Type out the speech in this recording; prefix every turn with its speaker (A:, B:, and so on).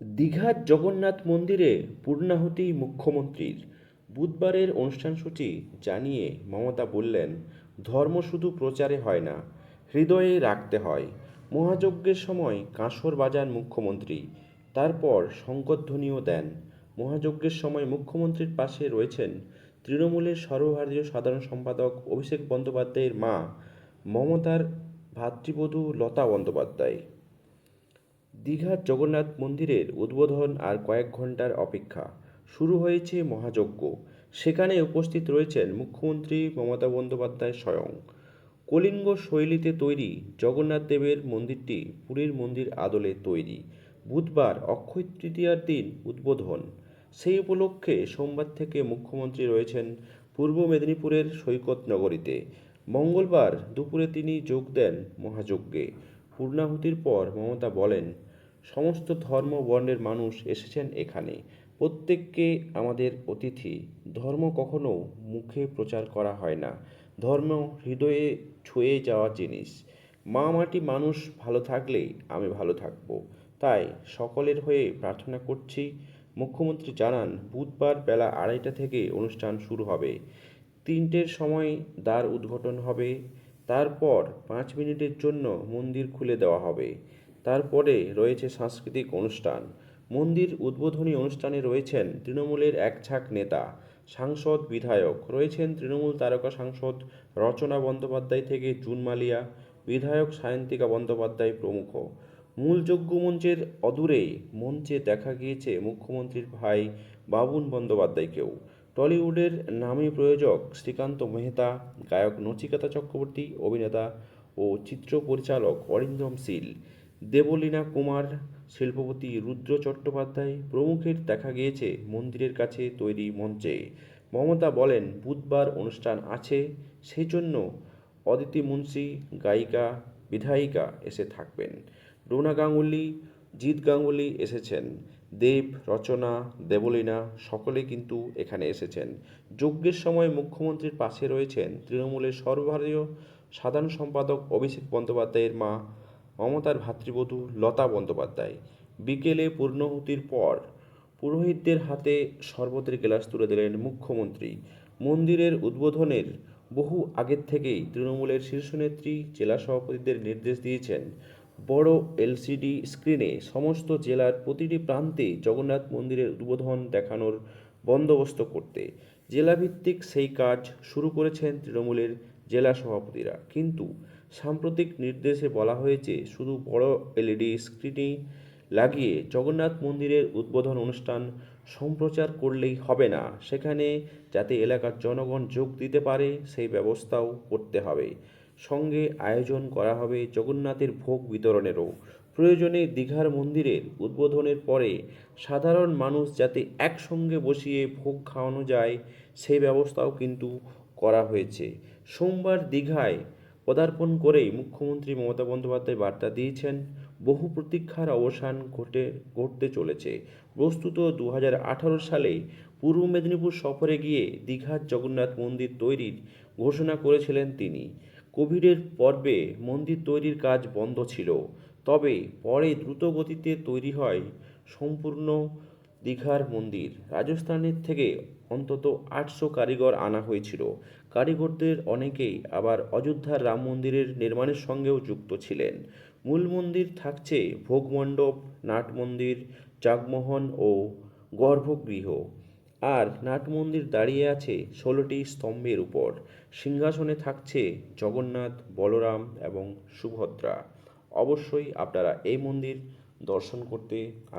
A: দীঘার জগন্নাথ মন্দিরে পূর্ণাহুতি মুখ্যমন্ত্রীর বুধবারের অনুষ্ঠানসূচি জানিয়ে মমতা বললেন, ধর্ম শুধু প্রচারে হয় না, হৃদয়ে রাখতে হয়। মহাযজ্ঞের সময় কাঁসর বাজান মুখ্যমন্ত্রী, তারপর শঙ্করধ্বনিও দেন। মহাযজ্ঞের সময় মুখ্যমন্ত্রীর পাশে রয়েছেন তৃণমূলের সর্বভারতীয় সাধারণ সম্পাদক অভিষেক বন্দ্যোপাধ্যায়ের মা, মমতার ভাতৃবধূ লতা বন্দ্যোপাধ্যায়। দীঘার জগন্নাথ মন্দিরের উদ্বোধন আর কয়েক ঘণ্টার অপেক্ষা। শুরু হয়েছে মহাযজ্ঞ। সেখানে উপস্থিত রয়েছেন মুখ্যমন্ত্রী মমতা বন্দ্যোপাধ্যায় স্বয়ং। কলিঙ্গ শৈলীতে তৈরি জগন্নাথ দেবের মন্দিরটি পুরীর মন্দির আদলে তৈরি। বুধবার অক্ষয় তৃতীয়ার দিন উদ্বোধন। সেই উপলক্ষে সোমবার থেকে মুখ্যমন্ত্রী রয়েছেন পূর্ব মেদিনীপুরের সৈকত নগরীতে। মঙ্গলবার দুপুরে তিনি যোগ দেন মহাযজ্ঞে। পূর্ণাহুতির পর মমতা বলেন সমস্ত ধর্ম বর্ণের মানুষ এসেছেন এখানে। প্রত্যেককে আমাদের অতিথি। ধর্ম কখনো মুখে প্রচার করা হয় না। ধর্ম হৃদয়ে ছুঁয়ে যাওয়া জিনিস। মা মাটি মানুষ ভালো থাকলে আমি ভালো থাকব। তাই সকলের হয়ে প্রার্থনা করছি। মুখ্যমন্ত্রী জানান, বুধবার বেলা আড়াইটা থেকে অনুষ্ঠান শুরু হবে। তিনটের সময় দ্বার উদ্ঘাটন হবে। তারপর পাঁচ মিনিটের জন্য মন্দির খুলে দেওয়া হবে। তারপরে রয়েছে সাংস্কৃতিক অনুষ্ঠান। মন্দির উদ্বোধনী অনুষ্ঠানে রয়েছেন তৃণমূলের এক ঝাঁক নেতা, সাংসদ বিধায়ক। রয়েছেন তৃণমূল তারকা সাংসদ রচনা বন্দ্যোপাধ্যায় থেকে জুন মালিয়া, বিধায়ক সায়ন্তিকা বন্দ্যোপাধ্যায় প্রমুখ। মূল যজ্ঞ মঞ্চের অদূরে মঞ্চে দেখা গিয়েছে মুখ্যমন্ত্রীর ভাই বাবুন বন্দ্যোপাধ্যায়কেও। টলিউডের নামী প্রযোজক শ্রীকান্ত মেহতা, গায়ক নচিকেতা চক্রবর্তী, অভিনেতা ও চিত্র পরিচালক অরিন্দম শীল। দেবলীনা কুমার, শিল্পপতি রুদ্র চট্টোপাধ্যায় প্রমুখের দেখা গিয়েছে মন্দিরের কাছে তৈরি মঞ্চে। মমতা বলেন, বুধবার অনুষ্ঠান আছে সেই জন্য অদিতি মুন্সি, গায়িকা, বিধায়িকা এসে থাকবেন। রুনা গাঙ্গুলি, জিৎ গাঙ্গুলি এসেছেন। দেব, রচনা, দেবলীনা সকলে কিন্তু এখানে এসেছেন। যজ্ঞের সময় মুখ্যমন্ত্রীর পাশে রয়েছেন তৃণমূলের সর্বভারতীয় সাধারণ সম্পাদক অভিষেক বন্দ্যোপাধ্যায়ের মা মমতার ভাতৃবধূ লতা বন্দ্যোপাধ্যায়। বিকেলে পূর্ণহুতির পর পুরোহিতদের হাতে শরবতের গ্লাস তুলে দিলেন মুখ্যমন্ত্রী। মন্দিরের উদ্বোধনের বহু আগের থেকেই তৃণমূলের শীর্ষনেত্রী, জেলা সভাপতিদের নির্দেশ দিয়েছেন। বড় এলসিডি স্ক্রিনে সমস্ত জেলার প্রতিটি প্রান্তে জগন্নাথ মন্দিরের উদ্বোধন দেখানোর বন্দোবস্ত করতে জেলাভিত্তিক সেই কাজ শুরু করেছেন তৃণমূলের জেলা সভাপতিরা। কিন্তু সাম্প্রতিক নির্দেশে বলা হয়েছে, শুধু বড় এলইডি স্ক্রিনই লাগিয়ে জগন্নাথ মন্দিরের উদ্বোধন অনুষ্ঠান সম্প্রচার করলেই হবে না। সেখানে যাতে এলাকার জনগণ যোগ দিতে পারে, সেই ব্যবস্থাও করতে হবে। সঙ্গে আয়োজন করা হবে জগন্নাথের ভোগ বিতরণেরও। প্রয়োজনে দীঘার মন্দিরের উদ্বোধনের পরে সাধারণ মানুষ যাতে একসঙ্গে বসিয়ে ভোগ খাওয়ানো যায় সেই ব্যবস্থাও কিন্তু করা হয়েছে। সোমবার দীঘায় পদার্পণ করেই মুখ্যমন্ত্রী মমতা বন্দ্যোপাধ্যায় বার্তা দিয়েছেন, বহু প্রতীক্ষার অবসান ঘটে, ঘটতে চলেছে। বস্তুত দু হাজার আঠারো সালে পূর্ব মেদিনীপুর সফরে গিয়ে দীঘার জগন্নাথ মন্দির তৈরির ঘোষণা করেছিলেন তিনি। কোভিডের পর্বে মন্দির তৈরির কাজ বন্ধ ছিল। তবে পরে দ্রুত গতিতে তৈরি হয় সম্পূর্ণ দীঘার মন্দির। রাজস্থানের থেকে অন্তত আটশো কারিগর আনা হয়েছিল। কারিগরদের অনেকেই আবার অযোধ্যার রাম মন্দিরের নির্মাণের সঙ্গেও যুক্ত ছিলেন। মূল মন্দির থাকছে ভোগমণ্ডপ, নাট মন্দির জাগমোহন ও গর্ভগৃহ। আর নাট মন্দির দাঁড়িয়ে আছে ষোলোটি স্তম্ভের উপর। সিংহাসনে থাকছে জগন্নাথ, বলরাম এবং সুভদ্রা। অবশ্যই আপনারা এই মন্দির দর্শন করতে আস